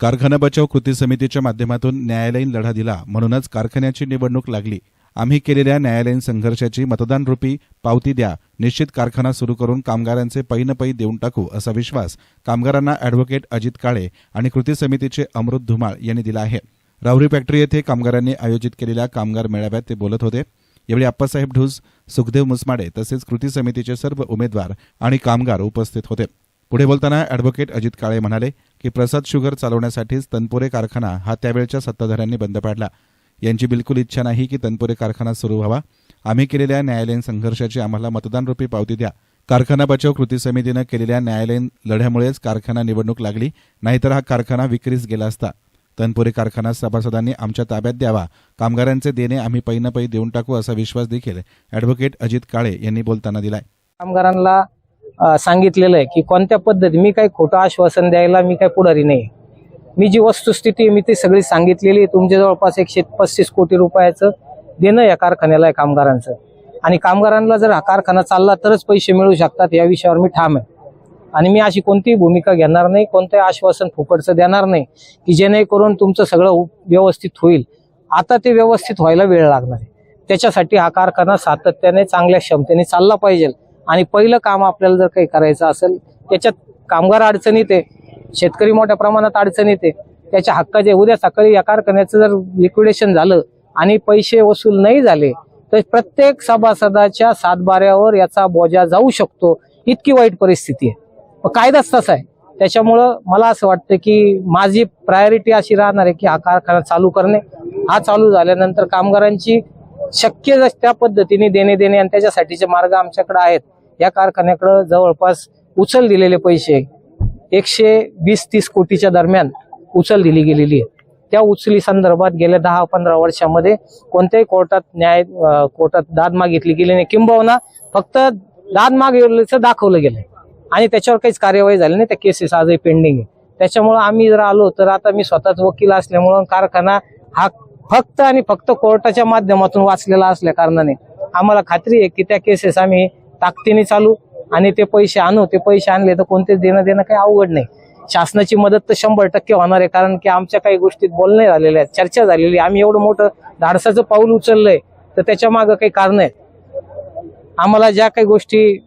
कारखाना बचाव कृती समितीच्या माध्यमातून न्यायालयीन लढा दिला. म्हणूनच कारखान्याची निवडणूक लागली. आम्ही केलेल्या न्यायालयीन संघर्षाची मतदानरूपी पावती द्या. निश्चित कारखाना सुरू करून कामगारांचे पै न पै देऊन टाकू असा विश्वास कामगारांना अॅडव्होकेट अजित काळे आणि कृती समितीचे अमृत धुमाळ यांनी दिला आहे. राहुरी फॅक्टरी येथे कामगारांनी आयोजित केलेल्या कामगार मेळाव्यात ते बोलत होते. यावेळी आप्पासाहेब ढूस सुखदेव मुसमाडे तसेच कृती समितीचे सर्व उमेदवार आणि कामगार उपस्थित होते. पुढे बोलताना अॅडव्होकेट अजित काळे म्हणाले की प्रसाद शुगर चालवण्यासाठीच तनपुरे कारखाना हा त्यावेळच्या सत्ताधाऱ्यांनी बंद पाडला. यांची बिलकुल इच्छा नाही की तनपुरे कारखाना सुरू व्हावा. आम्ही केलेल्या न्यायालयीन संघर्षाची आम्हाला मतदान रुपी पावती द्या. कारखाना बचाव कृती समितीनं केलेल्या न्यायालयीन लढ्यामुळेच कारखाना निवडणूक लागली नाहीतर हा कारखाना विक्रीस गेला असता. तनपुरे कारखाना सभासदांनी आमच्या ताब्यात द्यावा. कामगारांचे देणे आम्ही पैन पै देऊन टाकू असा विश्वास देखील अॅडव्होकेट अजित काळे यांनी बोलताना दिलाय. कामगारांना सांगितलेलं आहे की कोणत्या पद्धती मी काही खोटं आश्वासन द्यायला मी काही पुढारी नाही. मी जी वस्तुस्थिती आहे, मी ती सगळी सांगितलेली आहे. तुमच्या जवळपास एकशे पस्तीस कोटी रुपयाचं देणं या कारखान्याला आहे कामगारांचं. आणि कामगारांना जर हा कारखाना चालला तरच पैसे मिळू शकतात या विषयावर मी ठाम आहे. आणि मी अशी कोणतीही भूमिका घेणार नाही कोणतंही आश्वासन फुकटचं देणार नाही की जेणेकरून तुमचं सगळं उ- व्यवस्थित होईल. आता ते व्यवस्थित व्हायला वेळ लागणार आहे. त्याच्यासाठी हा कारखाना सातत्याने चांगल्या क्षमतेने चालला पाहिजे. आणि पहिलं काम आपल्याला जर काही करायचं असेल त्याच्यात कामगार अडचणीत आहे शेतकरी मोठ्या प्रमाणात अडचणीत आहे त्याच्या हक्काचे उद्या सकाळी या कारखान्याचं जर लिक्विडेशन झालं आणि पैसे वसूल नाही झाले तर प्रत्येक सभासदाच्या सातबाऱ्यावर याचा बोजा जाऊ शकतो. इतकी वाईट परिस्थिती आहे. कायदाच तसा आहे. त्याच्यामुळं मला असं वाटतं की माझी प्रायोरिटी अशी राहणार आहे की हा कारखाना चालू करणे. हा चालू झाल्यानंतर कामगारांची शक्य त्या पद्धतीने देणे देणे आणि त्याच्यासाठीचे मार्ग आमच्याकडे आहेत या कारखान्याकडे जवळपास उचल दिलेले पैसे एकशे वीस तीस कोटीच्या दरम्यान उचल दिली गेलेली आहे. त्या उचली संदर्भात गेल्या दहा पंधरा वर्षामध्ये कोणत्याही कोर्टात न्याय कोर्टात दाद मागितली गेली नाही. किंबहुना फक्त दाद मागवल्याचं दाखवलं गेलं आणि त्याच्यावर काहीच कार्यवाही झाली नाही. त्या केसेस आजही पेंडिंग आहे. त्याच्यामुळं आम्ही जर आलो तर आता मी स्वतःच वकील असल्यामुळं कारखाना हा फक्त आणि फक्त कोर्टाच्या माध्यमातून वाचलेला असल्या कारणाने आम्हाला खात्री आहे की त्या केसेस आम्ही ताकदीने चालू आणि ते पैसे आणू ते पैसे आणले तर कोणतेच देणं देणं काही अवघड नाही. शासनाची मदत तर शंभर टक्के होणार आहे कारण की आमच्या काही गोष्टीत बोलणे झालेले आहेत चर्चा झालेली आहे. आम्ही एवढं मोठं धाडसाचं पाऊल उचललंय तर त्याच्या मागं काही कारण आहेत. आम्हाला ज्या काही गोष्टी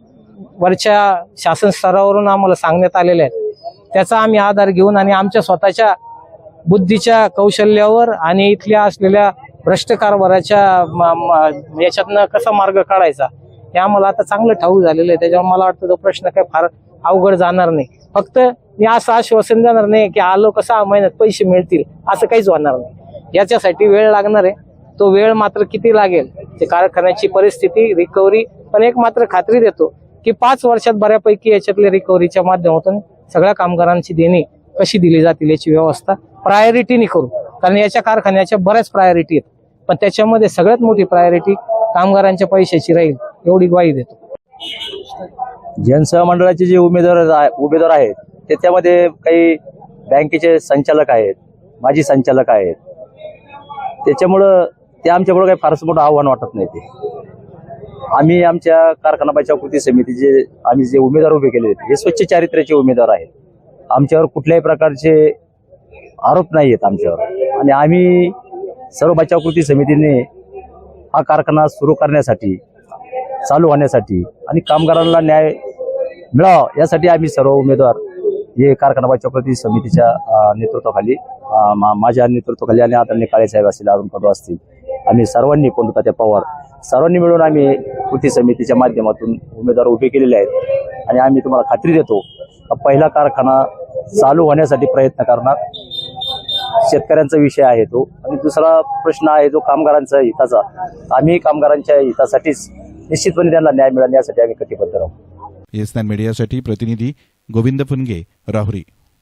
वरच्या शासन स्तरावरून आम्हाला सांगण्यात आलेल्या आहेत त्याचा आम्ही आधार घेऊन आणि आमच्या स्वतःच्या बुद्धीच्या कौशल्यावर आणि इथल्या असलेल्या भ्रष्ट कारभाराच्या याच्यातनं कसा मार्ग काढायचा हे आम्हाला आता चांगलं ठाऊक झालेलं आहे. त्याच्यामुळे मला वाटतं तो प्रश्न काही फार अवघड जाणार नाही. फक्त मी असं आश्वासन देणार नाही की आलो का सहा महिन्यात पैसे मिळतील असं काहीच होणार नाही. याच्यासाठी वेळ लागणार आहे. तो वेळ मात्र किती लागेल ते कारखान्याची परिस्थिती रिकव्हरी पण एक मात्र खात्री देतो की पाच वर्षात बऱ्यापैकी याच्यातल्या रिकव्हरीच्या माध्यमातून सगळ्या कामगारांची देणी कशी दिली जातील याची व्यवस्था प्रायोरिटीने करू. कारण याच्या कारखान्याच्या बऱ्याच प्रायोरिटी आहेत. पण त्याच्यामध्ये सगळ्यात मोठी प्रायोरिटी कामगारांच्या पैशाची राहील एवढी ग्वाही देतो. जनसेवा मंडळाचे जे उमेदवार उमेदवार आहेत त्याच्यामध्ये काही बँकेचे संचालक आहेत माजी संचालक आहेत. त्याच्यामुळं ते आमच्याकडं काही फारसं मोठं आव्हान वाटत नाही ते. आम्ही आमच्या कारखाना बचाव कृती समितीचे आम्ही जे उमेदवार उभे केले आहेत हे स्वच्छ चारित्र्याचे उमेदवार आहेत. आमच्यावर कुठल्याही प्रकारचे आरोप नाही आहेत आमच्यावर. आणि आम्ही सर्व बचाव कृती समितीने हा कारखाना सुरू करण्यासाठी चालू होण्यासाठी आणि कामगारांना न्याय मिळावा यासाठी आम्ही सर्व उमेदवार हे कारखाना बचाव कृती समितीच्या नेतृत्वाखाली मा- माझ्या नेतृत्वाखाली आणि आदरणीय काळेसाहेब असतील अरुण पदव असतील आम्ही सर्वांनी त्या पवार सर्वांनी मिळून आम्ही कृती समितीच्या माध्यमातून उमेदवार उभे केलेले आहेत. आणि आम्ही तुम्हाला खात्री देतो पहिला कारखाना चालू होण्यासाठी प्रयत्न करणार. शेतकऱ्यांचा विषय आहे तो. आणि दुसरा प्रश्न आहे जो कामगारांचा हिताचा. आम्ही कामगारांच्या हितासाठीच निश्चितपणे त्यांना न्याय मिळाला यासाठी आम्ही कटिबद्ध राहू. एस मीडियासाठी प्रतिनिधी गोविंद फुनगे राहुरी.